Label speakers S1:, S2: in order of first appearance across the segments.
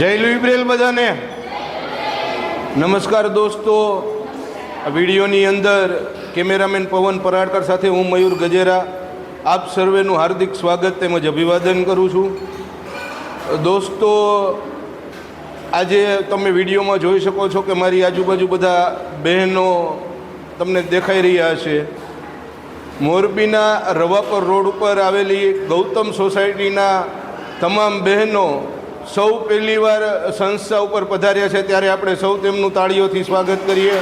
S1: જય લુઈબ્રેલ બધાને નમસ્કાર દોસ્તો. વિડીયોની અંદર કેમેરામેન પવન પરાડકર સાથે હું મયુર ગજેરા. આપ સર્વેનું હાર્દિક સ્વાગત તેમજ અભિવાદન કરું છું. દોસ્તો, આજે તમે વિડીયોમાં જોઈ શકો છો કે મારી આજુબાજુ બધા બહેનો તમને દેખાઈ રહ્યા છે. મોરબીના રવાપર રોડ ઉપર આવેલી ગૌતમ સોસાયટીના તમામ બહેનો સૌ પહેલીવાર સંસ્થા ઉપર પધાર્યા છે, ત્યારે આપણે સૌ તેમનું તાળીઓથી સ્વાગત કરીએ.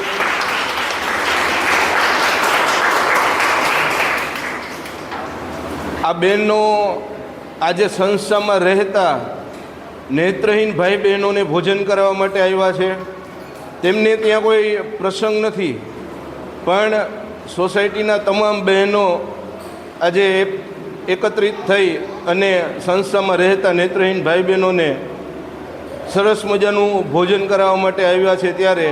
S1: આ બહેનો આજે સંસ્થામાં રહેતા નેત્રહીન ભાઈ બહેનોને ભોજન કરાવવા માટે આવ્યા છે. તેમને ત્યાં કોઈ પ્રસંગ નથી, પણ સોસાયટીના તમામ બહેનો આજે એકત્રિત થઈ અને સંસ્થામાં રહેતા નેત્રહીન ભાઈ બહેનોને સરસ મજાનું ભોજન કરાવવા માટે આવ્યા છે ત્યારે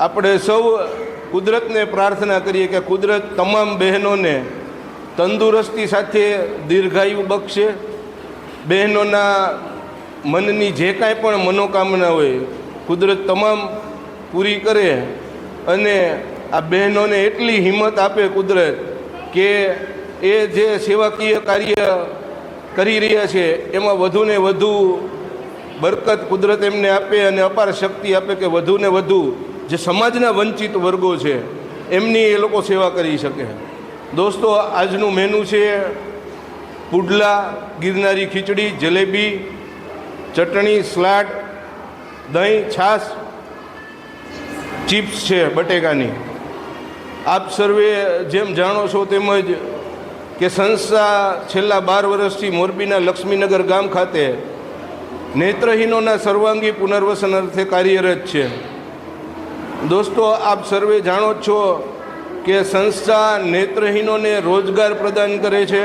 S1: આપણે સૌ કુદરતને પ્રાર્થના કરીએ કે કુદરત તમામ બહેનોને તંદુરસ્તી સાથે દીર્ઘાયુ બક્ષે. બહેનોના મનની જે કાંઈ પણ મનોકામના હોય, કુદરત તમામ પૂરી કરે અને આ બહેનોને એટલી હિંમત આપે કુદરત કે એ જે સેવાકીય કાર્ય કરી રહ્યા છે, એમાં વધુને વધુ બરકત કુદરત એમને આપે અને અપાર શક્તિ આપે કે વધુને વધુ જે સમાજના વંચિત વર્ગો છે, એમની એ લોકો સેવા કરી શકે. દોસ્તો, આજનું મેનુ છે પુડલા, ગિરનારી ખીચડી, જલેબી, ચટણી, સલાડ, દહીં, છાશ, ચિપ્સ છે બટેકાની. આપ સર્વે જેમ જાણો છો તેમજ કે સંસ્થા છેલ્લા બાર વર્ષથી મોરબીના લક્ષ્મીનગર ગામ ખાતે નેત્રહીનોના સર્વાંગી પુનર્વસન અર્થે કાર્યરત છે. દોસ્તો, આપ સર્વે જાણો છો કે સંસ્થા નેત્રહીનોને રોજગાર પ્રદાન કરે છે.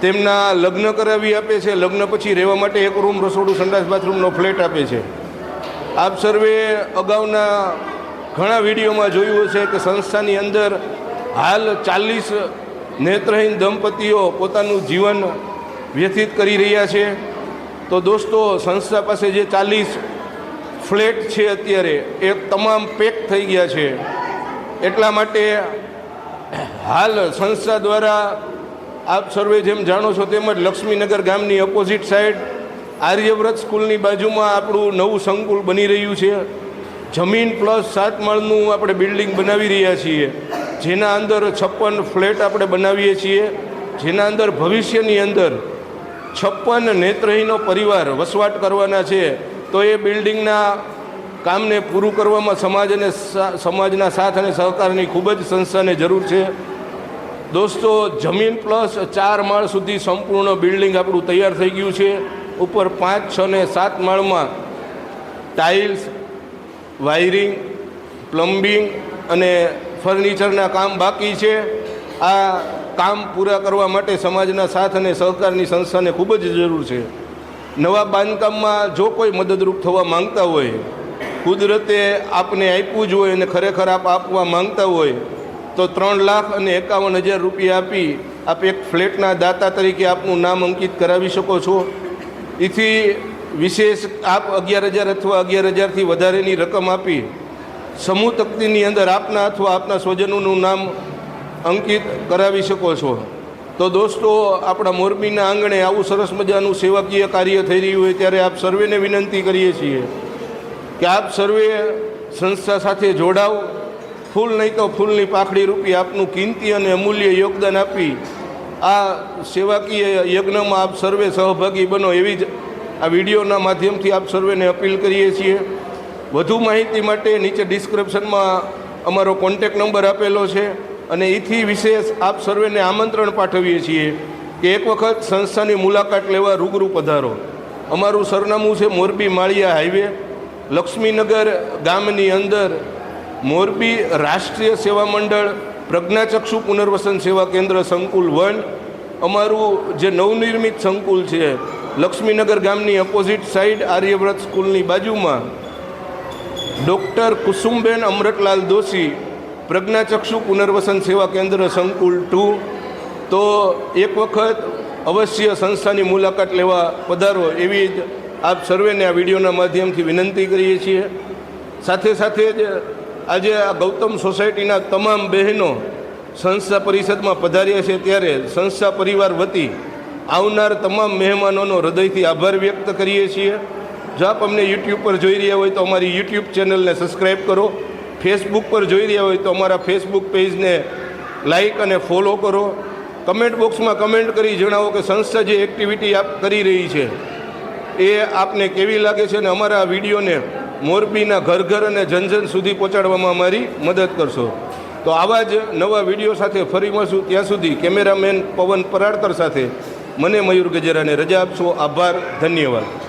S1: તેમના લગ્ન કરાવી આપે છે. લગ્ન પછી રહેવા માટે એક રૂમ, રસોડું, સંડાસ, બાથરૂમનો ફ્લેટ આપે છે. આપ સર્વે અગાઉના ઘણા વિડીયોમાં જોયું હશે કે સંસ્થાની અંદર હાલ ચાલીસ નેત્રહીન દંપતીઓ પોતાનું જીવન વ્યતીત કરી રહ્યા છે. તો દોસ્તો, સંસ્થા પાસે જે ચાલીસ ફ્લેટ છે અત્યારે, એ તમામ પેક થઈ ગયા છે. એટલા માટે હાલ સંસ્થા દ્વારા આપ સર્વે જેમ જાણો છો તેમજ લક્ષ્મીનગર ગામની ઓપોઝિટ સાઈડ આર્યવ્રત સ્કૂલની બાજુમાં આપણું નવું સંકુલ બની રહ્યું છે. જમીન પ્લસ સાત માળનું આપણે બિલ્ડિંગ બનાવી રહ્યા છીએ. જેના અંદર છપ્પન ફ્લેટ આપણે બનાવીએ છીએ, જેના અંદર ભવિષ્યની અંદર છપ્પન નેત્રહીનો પરિવાર વસવાટ કરવાના છે, તો એ બિલ્ડિંગના કામને પૂરું કરવામાં સમાજ અને સમાજના સાથ અને સહકારની ખૂબ જ સંસ્થાને જરૂર છે. દોસ્તો, જમીન પ્લસ ચાર માળ સુધી સંપૂર્ણ બિલ્ડિંગ આપણું તૈયાર થઈ ગયું છે. ઉપર પાંચ, છ ને સાત માળમાં ટાઇલ્સ, વાયરિંગ, પ્લમ્બિંગ અને ફર્નિચરના કામ બાકી છે. આ કામ પૂરા કરવા માટે સમાજના સાથ અને સહકારની સંસ્થાને ખૂબ જ જરૂર છે. નવા બાંધકામમાં જો કોઈ મદદરૂપ થવા માંગતા હોય, કુદરતે આપને આપ્યું જ હોય અને ખરેખર આપ આપવા માંગતા હોય, તો ત્રણ લાખ અને એકાવન હજાર રૂપિયા આપી આપ એક ફ્લેટના દાતા તરીકે આપનું નામ અંકિત કરાવી શકો છો. એથી વિશેષ આપ અગિયાર હજાર અથવા અગિયાર હજારથી વધારેની રકમ આપી સમૂહ તકતીની અંદર આપના અથવા આપના સ્વજનોનું નામ અંકિત કરાવી શકો છો. તો દોસ્તો, આપણા મોરબીના આંગણે આવું સરસ મજાનું સેવાકીય કાર્ય થઈ રહ્યું હોય ત્યારે આપ સર્વેને વિનંતી કરીએ છીએ કે આપ સર્વે સંસ્થા સાથે જોડાવ. ફૂલ નહીં તો ફૂલની પાખડી રૂપી આપનું કિંમતી અને અમૂલ્ય યોગદાન આપી આ સેવાકીય યજ્ઞમાં આપ સર્વે સહભાગી બનો એવી જ આ વિડીયોના માધ્યમથી આપ સર્વેને અપીલ કરીએ છીએ. વધુ માહિતી માટે નીચે ડિસ્ક્રિપ્શનમાં અમારો કોન્ટેક નંબર આપેલો છે અને એથી વિશેષ આપ સર્વેને આમંત્રણ પાઠવીએ છીએ કે એક વખત સંસ્થાની મુલાકાત લેવા રૂબરૂ પધારો. અમારું સરનામું છે મોરબી માળિયા હાઈવે, લક્ષ્મીનગર ગામની અંદર મોરબી રાષ્ટ્રીય સેવા મંડળ, પ્રજ્ઞાચક્ષુ પુનર્વસન સેવા કેન્દ્ર સંકુલ વન. અમારું જે નવનિર્મિત સંકુલ છે, લક્ષ્મીનગર ગામની અપોઝિટ સાઈડ આર્યવ્રત સ્કૂલની બાજુમાં ડૉક્ટર કુસુમબેન અમૃતલાલ દોશી પ્રજ્ઞાચક્ષુ પુનર્વસન સેવા કેન્દ્ર સંકુલ ટુ. તો એક વખત અવશ્ય સંસ્થાની મુલાકાત લેવા પધારો એવી જ આપ સર્વેને આ વિડીયોના માધ્યમથી વિનંતી કરીએ છીએ. સાથે સાથે જ આજે આ ગૌતમ સોસાયટીના તમામ બહેનો સંસ્થા પરિષદમાં પધાર્યા છે ત્યારે સંસ્થા પરિવાર વતી આવનાર તમામ મહેમાનોનો હૃદયથી આભાર વ્યક્ત કરીએ છીએ. જો આપ અમને યુટ્યુબ પર જોઈ રહ્યા હોય તો અમારી યુટ્યુબ ચેનલને સબસ્ક્રાઈબ કરો. ફેસબુક પર જોઈ રહ્યા હોય તો અમારા ફેસબુક પેજને લાઈક અને ફોલો કરો. કમેન્ટ બોક્સમાં કમેન્ટ કરી જણાવો કે સંસ્થા જે એક્ટિવિટી આપ કરી રહી છે, એ આપને કેવી લાગે છે અને અમારા વિડીયોને મોરબીના ઘર ઘર અને જન જન સુધી પહોંચાડવામાં અમારી મદદ કરશો. તો આવા જ નવા વીડિયો સાથે ફરી મળશું. ત્યાં સુધી કેમેરામેન પવન પરાડકર સાથે મને મયુર ગજેરાને રજા આપશો. આભાર. ધન્યવાદ.